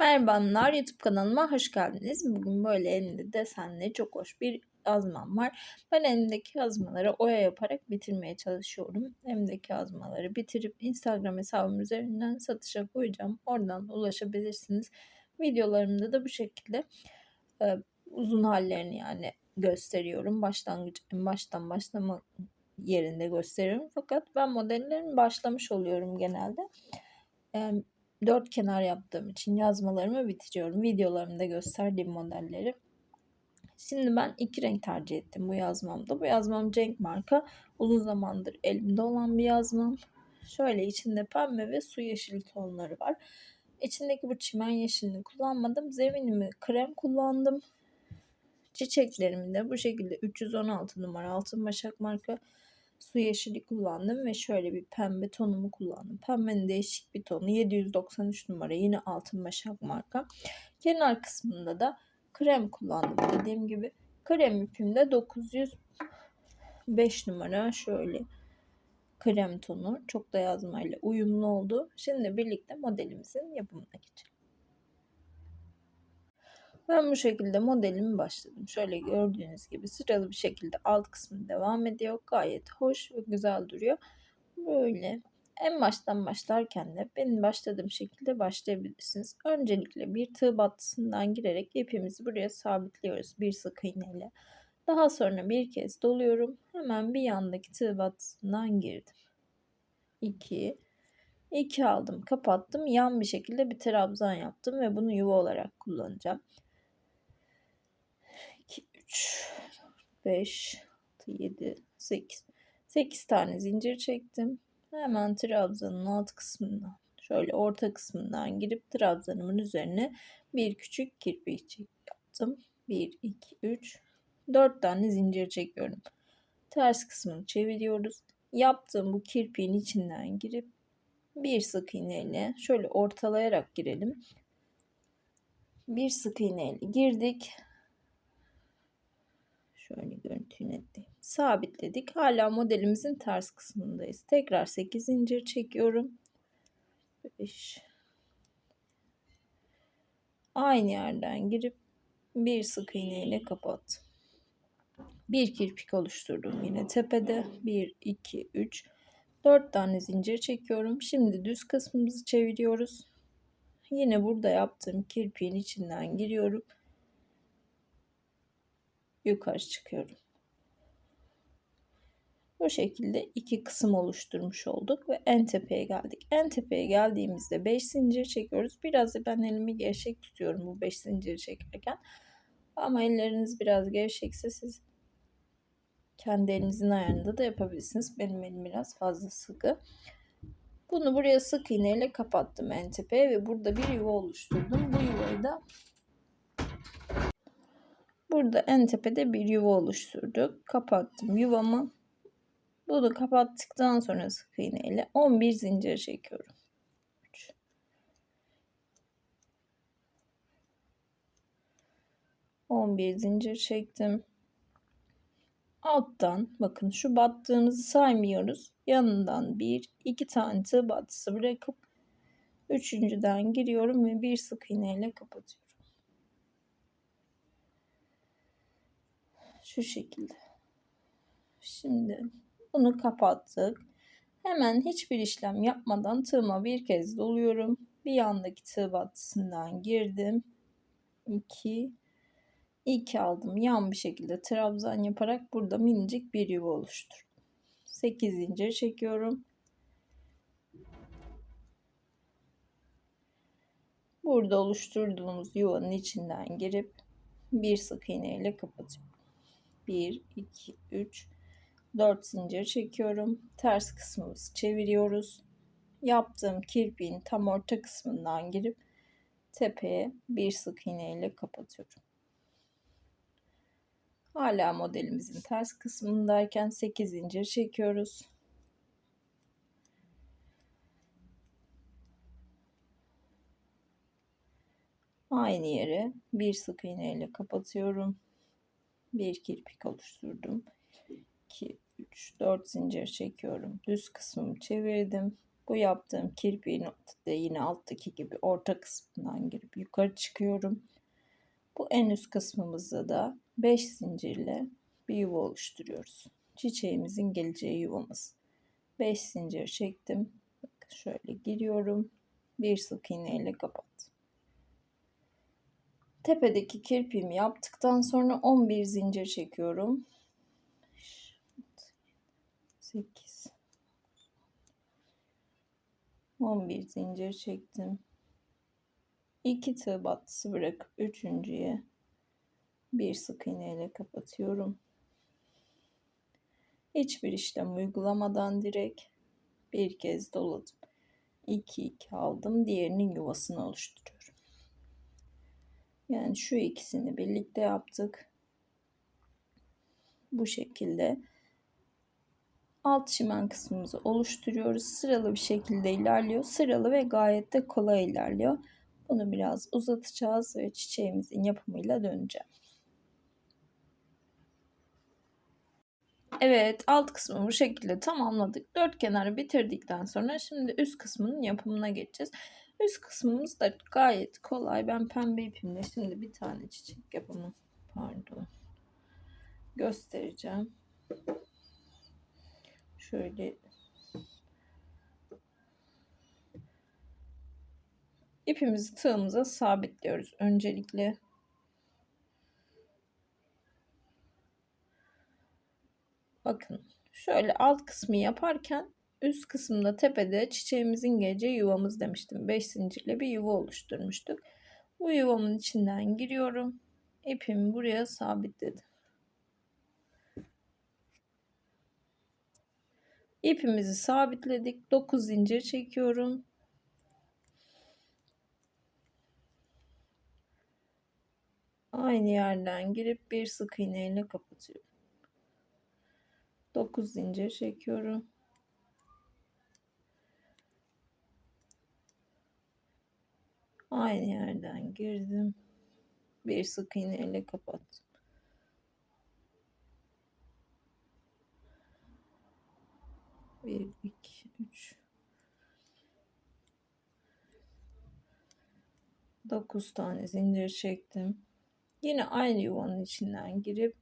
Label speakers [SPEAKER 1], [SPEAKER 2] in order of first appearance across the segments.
[SPEAKER 1] Merhabalar YouTube kanalıma hoş geldiniz. Bugün böyle elimde desenli çok hoş bir yazmam var. Ben elimdeki yazmaları oya yaparak bitirmeye çalışıyorum. Elimdeki yazmaları bitirip Instagram hesabım üzerinden satışa koyacağım. Oradan ulaşabilirsiniz. Videolarımda da bu şekilde e, uzun hallerini yani gösteriyorum. Başlangıç baştan başlama yerinde gösteriyorum. Fakat ben modellerimi başlamış oluyorum genelde. Yani dört kenar yaptığım için yazmalarımı bitiriyorum. Videolarımda gösterdiğim modelleri. Şimdi ben iki renk tercih ettim bu yazmamda. Bu yazmam Cenk marka. Uzun zamandır elimde olan bir yazmam. Şöyle içinde pembe ve su yeşili tonları var. İçindeki bu çimen yeşilini kullanmadım. Zeminimi krem kullandım. Çiçeklerimi de bu şekilde 316 numara altın başak marka su yeşili kullandım ve şöyle bir pembe tonumu kullandım. Pembenin değişik bir tonu 793 numara yine altın başak marka. Kenar kısmında da krem kullandım dediğim gibi. Krem ipimde 905 numara şöyle krem tonu çok da yazmayla uyumlu oldu. Şimdi birlikte modelimizin yapımına geçelim. Ben bu şekilde modelimi başladım. Şöyle gördüğünüz gibi sıralı bir şekilde alt kısmı devam ediyor. Gayet hoş ve güzel duruyor. Böyle en baştan başlarken de benim başladığım şekilde başlayabilirsiniz. Öncelikle bir tığ battısından girerek ipimizi buraya sabitliyoruz bir sık iğneyle. Daha sonra bir kez doluyorum. Hemen bir yandaki tığ battısından girdim. 2 2 aldım, kapattım. Yan bir şekilde bir trabzan yaptım ve bunu yuva olarak kullanacağım. 3, 5, 7, 8. 8 tane zincir çektim. Hemen trabzanın alt kısmından şöyle orta kısmından girip trabzanımın üzerine bir küçük kirpik yaptım. 1, 2, 3, 4 tane zincir çekiyorum. Ters kısmını çeviriyoruz. Yaptığım bu kirpiğin içinden girip bir sık iğneyle şöyle ortalayarak girelim. Bir sık iğneyle girdik. Şöyle görüntüyü netleyeyim. Sabitledik. Hala modelimizin ters kısmındayız. Tekrar 8 zincir çekiyorum. 5 Aynı yerden girip bir sık iğne ile kapat. Bir kirpik oluşturdum yine tepede. 1 2 3 4 tane zincir çekiyorum. Şimdi düz kısmımızı çeviriyoruz. Yine burada yaptığım kirpiğin içinden giriyorum yukarı çıkıyorum. Bu şekilde iki kısım oluşturmuş olduk ve en tepeye geldik. En tepeye geldiğimizde 5 zincir çekiyoruz. Biraz da ben elimi gevşek tutuyorum bu 5 zincir çekerken. Ama elleriniz biraz gevşekse siz kendi elinizin ayarında da yapabilirsiniz. Benim elim biraz fazla sıkı. Bunu buraya sık iğneyle kapattım en tepeye ve burada bir yuva oluşturdum. Bu yuvayı da Burada en tepede bir yuva oluşturduk. Kapattım yuvamı. Bunu kapattıktan sonra sık iğne ile 11 zincir çekiyorum. 3 11 zincir çektim. Alttan bakın şu battığımızı saymıyoruz. Yanından bir iki tane tığ battısı bırakıp üçüncüden giriyorum ve bir sık iğne ile kapatıyorum. Şu şekilde. Şimdi bunu kapattık. Hemen hiçbir işlem yapmadan tığıma bir kez doluyorum. Bir yandaki tığ battısından girdim. 2 2 aldım. Yan bir şekilde trabzan yaparak burada minicik bir yuva oluştur. 8 zincir çekiyorum. Burada oluşturduğumuz yuvanın içinden girip bir sık iğne ile kapatıyorum. 1, 2, 3, 4 zincir çekiyorum. Ters kısmımızı çeviriyoruz. Yaptığım kirpiğin tam orta kısmından girip tepeye bir sık iğne ile kapatıyorum. Hala modelimizin ters kısmındayken 8 zincir çekiyoruz. Aynı yere bir sık iğne ile kapatıyorum bir kirpik oluşturdum. 2 3 4 zincir çekiyorum. Düz kısmımı çevirdim. Bu yaptığım kirpiğin de yine alttaki gibi orta kısmından girip yukarı çıkıyorum. Bu en üst kısmımızda da 5 zincirle bir yuva oluşturuyoruz. Çiçeğimizin geleceği yuvamız. 5 zincir çektim. Bakın şöyle giriyorum. Bir sık iğne ile kapat. Tepedeki kirpiğimi yaptıktan sonra 11 zincir çekiyorum. 8 11 zincir çektim. 2 tığ battısı bırakıp üçüncüye bir sık iğne ile kapatıyorum. Hiçbir işlem uygulamadan direkt bir kez doladım. 2 2 aldım. Diğerinin yuvasını oluşturuyorum. Yani şu ikisini birlikte yaptık. Bu şekilde alt çimen kısmımızı oluşturuyoruz. Sıralı bir şekilde ilerliyor. Sıralı ve gayet de kolay ilerliyor. Bunu biraz uzatacağız ve çiçeğimizin yapımıyla döneceğim. Evet alt kısmı bu şekilde tamamladık. Dört kenarı bitirdikten sonra şimdi üst kısmının yapımına geçeceğiz. Üst kısmımız da gayet kolay. Ben pembe ipimle şimdi bir tane çiçek yapımı pardon göstereceğim. Şöyle ipimizi tığımıza sabitliyoruz. Öncelikle bakın şöyle alt kısmı yaparken üst kısımda tepede çiçeğimizin geleceği yuvamız demiştim. 5 zincirle bir yuva oluşturmuştuk. Bu yuvamın içinden giriyorum. İpimi buraya sabitledim. İpimizi sabitledik. 9 zincir çekiyorum. Aynı yerden girip bir sık iğne ile kapatıyorum. 9 zincir çekiyorum. Aynı yerden girdim. Bir sık iğne ile kapattım. 1, 2, 3, 9 tane zincir çektim. Yine aynı yuvanın içinden girip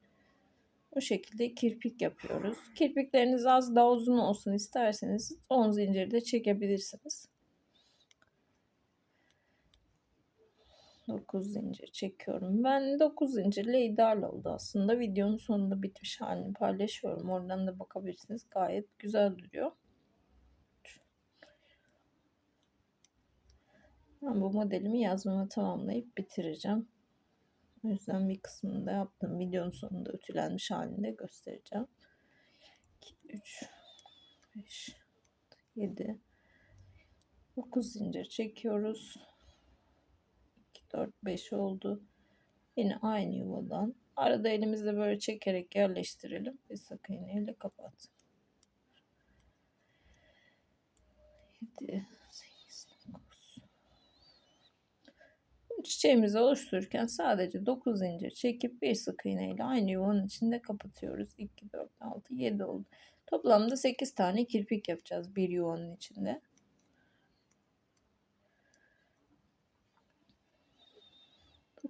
[SPEAKER 1] bu şekilde kirpik yapıyoruz. Kirpikleriniz az daha uzun olsun isterseniz 10 zincir de çekebilirsiniz. 9 zincir çekiyorum. Ben 9 zincirle ideal oldu aslında. Videonun sonunda bitmiş halini paylaşıyorum. Oradan da bakabilirsiniz. Gayet güzel duruyor. Ben bu modelimi yazmama tamamlayıp bitireceğim. O yüzden bir kısmını da yaptım. Videonun sonunda ütülenmiş halinde göstereceğim. 2, 3, 5, 7, 9 zincir çekiyoruz. 4, 5 oldu. Yine aynı yuvadan. Arada elimizle böyle çekerek yerleştirelim. Bir sık iğneyle kapat. 7, 8, 9. Çiçeğimizi oluştururken sadece 9 zincir çekip bir sık iğneyle aynı yuvanın içinde kapatıyoruz. 2, 4, 6, 7 oldu. Toplamda 8 tane kirpik yapacağız bir yuvanın içinde.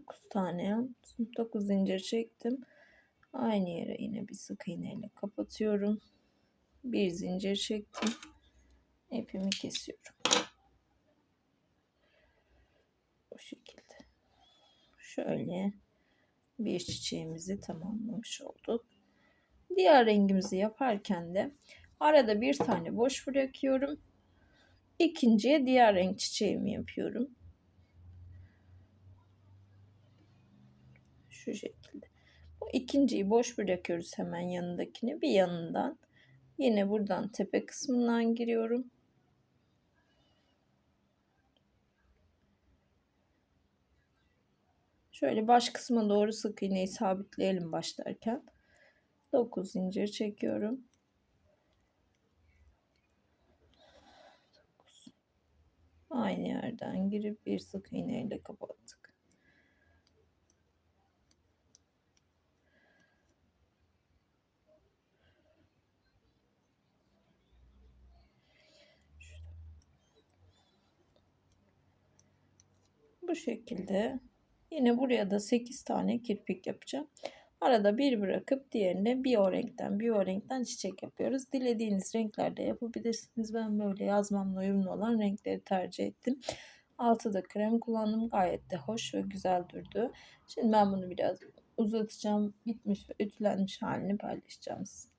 [SPEAKER 1] 9 tane yaptım. 9 zincir çektim. Aynı yere yine bir sık iğne ile kapatıyorum. Bir zincir çektim. İpimi kesiyorum. Bu şekilde. Şöyle bir çiçeğimizi tamamlamış olduk. Diğer rengimizi yaparken de arada bir tane boş bırakıyorum. İkinciye diğer renk çiçeğimi yapıyorum. Şu şekilde. Bu ikinciyi boş bırakıyoruz hemen yanındakini. Bir yanından. Yine buradan tepe kısmından giriyorum. Şöyle baş kısma doğru sık iğneyi sabitleyelim başlarken. 9 zincir çekiyorum. 9. Aynı yerden girip bir sık iğne ile kapattık. Bu şekilde. Yine buraya da 8 tane kirpik yapacağım. Arada bir bırakıp diğerine bir o renkten bir o renkten çiçek yapıyoruz. Dilediğiniz renklerde yapabilirsiniz. Ben böyle yazmamla uyumlu olan renkleri tercih ettim. Altı da krem kullandım. Gayet de hoş ve güzel durdu. Şimdi ben bunu biraz uzatacağım. Bitmiş ve ütülenmiş halini paylaşacağım sizinle.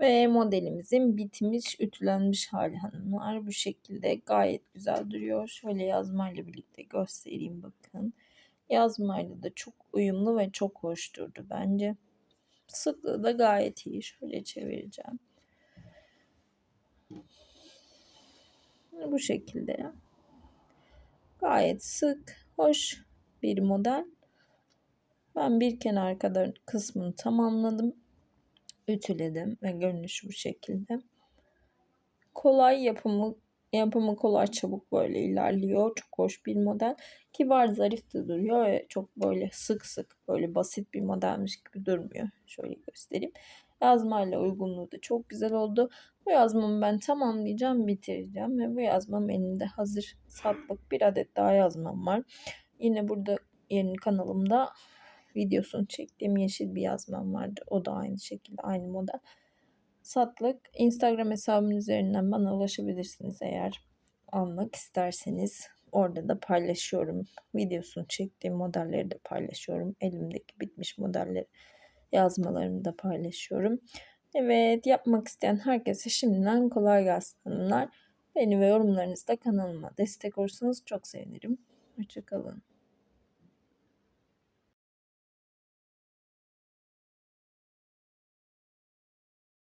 [SPEAKER 1] Ve modelimizin bitmiş, ütülenmiş hali hanımlar bu şekilde gayet güzel duruyor. Şöyle yazmayla birlikte göstereyim bakın. Yazmayla da çok uyumlu ve çok hoş durdu bence. Sıklığı da gayet iyi. Şöyle çevireceğim. Bu şekilde. Gayet sık, hoş bir model. Ben bir kenar kadar kısmını tamamladım. Ütüledim ve görünüş bu şekilde. Kolay yapımı yapımı kolay çabuk böyle ilerliyor. Çok hoş bir model. Kibar zarif de duruyor ve çok böyle sık sık böyle basit bir modelmiş gibi durmuyor. Şöyle göstereyim. Yazmayla uygunluğu da çok güzel oldu. Bu yazmamı ben tamamlayacağım, bitireceğim ve bu yazmam elimde hazır satlık bir adet daha yazmam var. Yine burada yeni kanalımda videosunu çektiğim yeşil bir yazmam vardı. O da aynı şekilde aynı model. Satlık. Instagram hesabım üzerinden bana ulaşabilirsiniz eğer almak isterseniz. Orada da paylaşıyorum. Videosunu çektiğim modelleri de paylaşıyorum. Elimdeki bitmiş modelleri yazmalarımı da paylaşıyorum. Evet yapmak isteyen herkese şimdiden kolay gelsin hanımlar. Beni ve yorumlarınızda kanalıma destek olursanız çok sevinirim. Hoşçakalın.